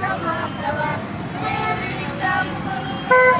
Tama, tama. Merry Christmas.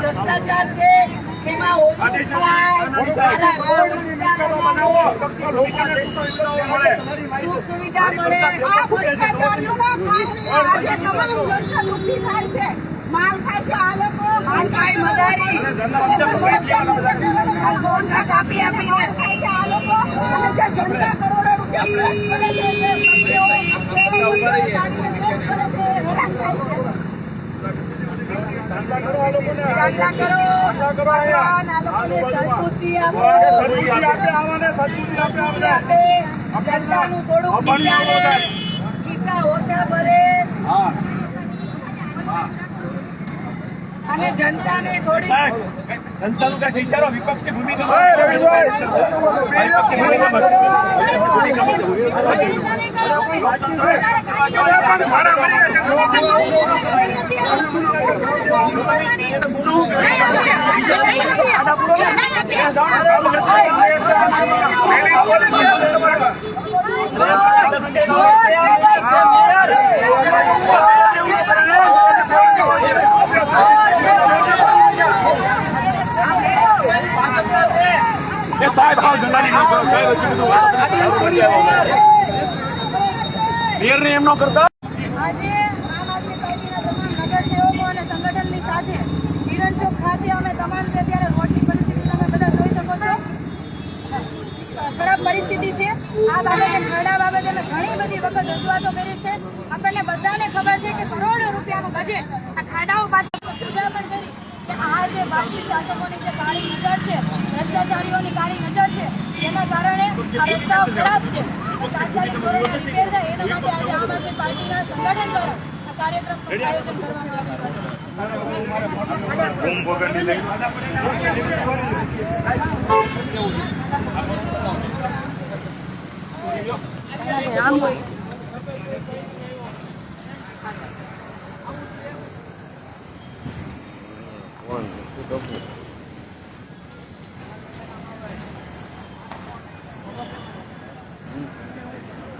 ભ્રષ્ટાચાર છે એમાં ઓછું સુખ સુવિધા મળે. આ ભ્રષ્ટાચારીઓના કારણે આજે તમામ જનતા દુઃખી થાય છે. માલ ખાય છે આ લોકો. માલ ખાય મદારી આ કાપી આપી આપીને ખાય છે આ લોકો. અને જે જનતા કરોડો રૂપિયા ખર્ચ કરે છે ખર્ચ કરે જનતાનું થોડુંક ખિસ્સા ઓછા ભરે. અને જનતાને થોડી જનતાનું કઈ ઇશારો વિપક્ષની ભૂમિકા આજે આમ આદમી પાર્ટીના અને સંગઠનની સાથે હિરણ ચોક ખાતે તમામ છે ત્યારે પરિસ્થિતિ તમે બધા જોઈ શકો છો, ખરાબ પરિસ્થિતિ છે. આ બાબતે ખરડા બાબતે અમે ઘણી બધી વખત રજૂઆતો કરી છે. આપણને બધાને ખબર છે કે કરોડો રૂપિયાનું બજેટ આ ખાડાઓ પાસે પણ કરી. કે આ જે બાકી શાસકોની જે કાળી નજર છે, ભ્રષ્ટાચારીઓની કાળી નજર છે, તેના કારણે આ રસ્તાઓ ખરાબ છે. તાત્કાલિક માટે આજે આમ પાર્ટીના સંગઠન દ્વારા આ કાર્યક્રમનું આયોજન કરવામાં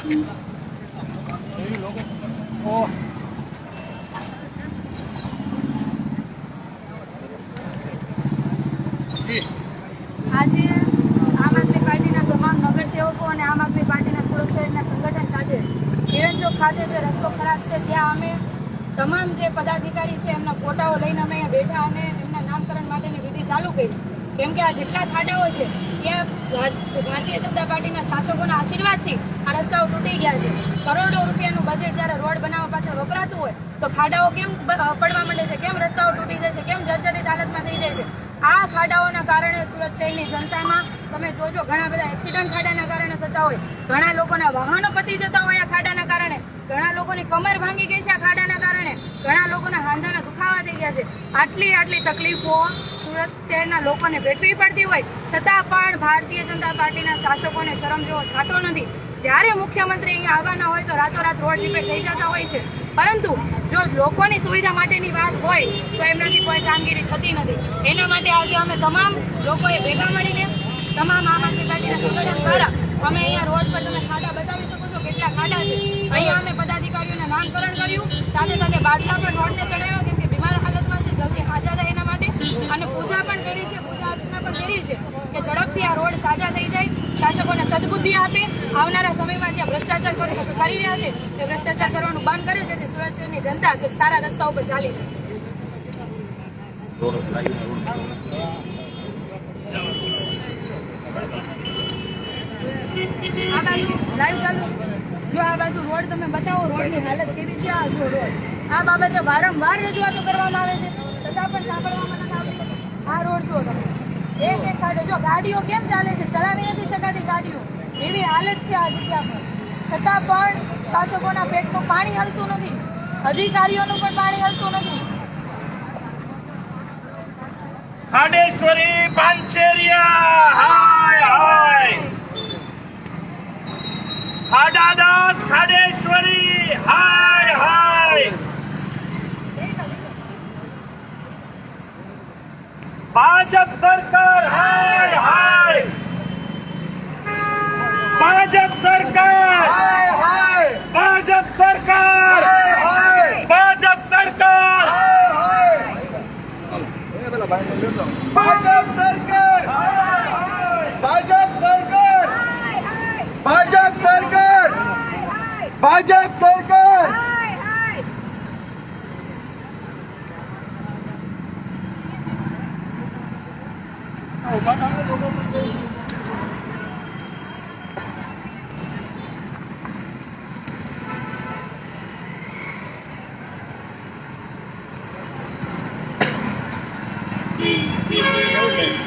ઊભા આજે આમ પાર્ટીના તમામ નગરસેવકો અને આમ આદમી પાર્ટીના શહેરના સંગઠન સાથે હિરણ ચોક ખાતે જે રસ્તો ખરાબ છે, ત્યાં અમે તમામ જે પદાધિકારી છે, એમના ફોટાઓ લઈને અમે અહીંયા બેઠા અને એમના નામકરણ માટેની વિધિ ચાલુ કરી. કેમ કે આ જેટલા ખાડાઓ છે ત્યાં ભારતીય જનતા પાર્ટીના શાસકોના આશીર્વાદથી આ રસ્તાઓ તૂટી ગયા છે. કરોડો રૂપિયાનું બજેટ જ્યારે રોડ બનાવવા પાછળ વપરાતું હોય, તો ખાડાઓ કેમ પડવા માંડે છે? કેમ રસ્તાઓ તૂટી જાય કેમ જર્જરિત હાલતમાં થઈ જાય છે? આ ખાડાઓના કારણે સુરત શહેરની જનતામાં તમે જોજો, ઘણા બધા એક્સિડન્ટ ખાડાના કારણે થતા હોય. ઘણા લોકોના વાહનો પતી જતા હોય આ ખાડાના કારણે. ઘણા લોકોની કમર ભાંગી ગઈ છે આ ખાડાના કારણે. ઘણા લોકોના હાંધાના દુખાવા થઈ ગયા છે. આટલી આટલી તકલીફો સુરત શહેરના લોકોને વેઠવી પડતી હોય, છતાં પણ ભારતીય જનતા પાર્ટીના શાસકોને શરમ જેવો થતો નથી. જ્યારે મુખ્યમંત્રી અહીંયા આવવાના હોય તો રાતોરાત રોડ રિપેર થઈ જતા હોય છે. પરંતુ જો લોકોની સુવિધા માટેની વાત હોય, તો એમનાથી કોઈ કામગીરી થતી નથી. એના માટે આજે અમે તમામ લોકોએ ભેગા મળીને તમામ આમ આદમી પાર્ટીના સંગઠન દ્વારા અમે અહીંયા રોડ પર તમે ખાડા બતાવી શકો છો કેટલા ખાડા છે. અહીંયા અમે પદાધિકારીઓને નામકરણ કર્યું. સાથે સાથે બાદલા પણ રોડને ચડાવ્યો કેમ કે બીમાર હાલતમાં છે. જલ્દી હાજર માટે અને પૂજા પણ કરી છે, પૂજા અર્ચના પણ કરી છે કે ઝડપથી આ રોડ સાજા થઈ જાય, શાસકોને સદબુદ્ધિ આપે, આવનારા સમયમાં જે ભ્રષ્ટાચાર કરી રહ્યા છે તે ભ્રષ્ટાચાર કરવાનું બંધ કરે જેથી સુરતની જનતા સારા રસ્તા ઉપર ચાલી છે. આ બાજુ જો આ બાજુ રોડ તમે બતાવો, રોડની હાલત કેવી છે, આ રોડ. આ બાબતે વારંવાર રજૂઆતો કરવામાં આવે છે. કેમ ચાલે છે? ચલાવી નથી ગાડીઓ. એવી હાલત છે આ જગ્યા પર છતાં પણ પાણી હલતું નથી. અધિકારીઓનું પણ પાણી હલતું નથી. ખાડેશ્વરી પાંચેરિયા, હાય હાય. ખાડાદાસ ખાડેશ્વરી, હાય હાય. ભાજપ સરકાર! ભાજપ સરકાર! ભાજપ સરકાર! ભાજપ સરકાર! ઊભા children.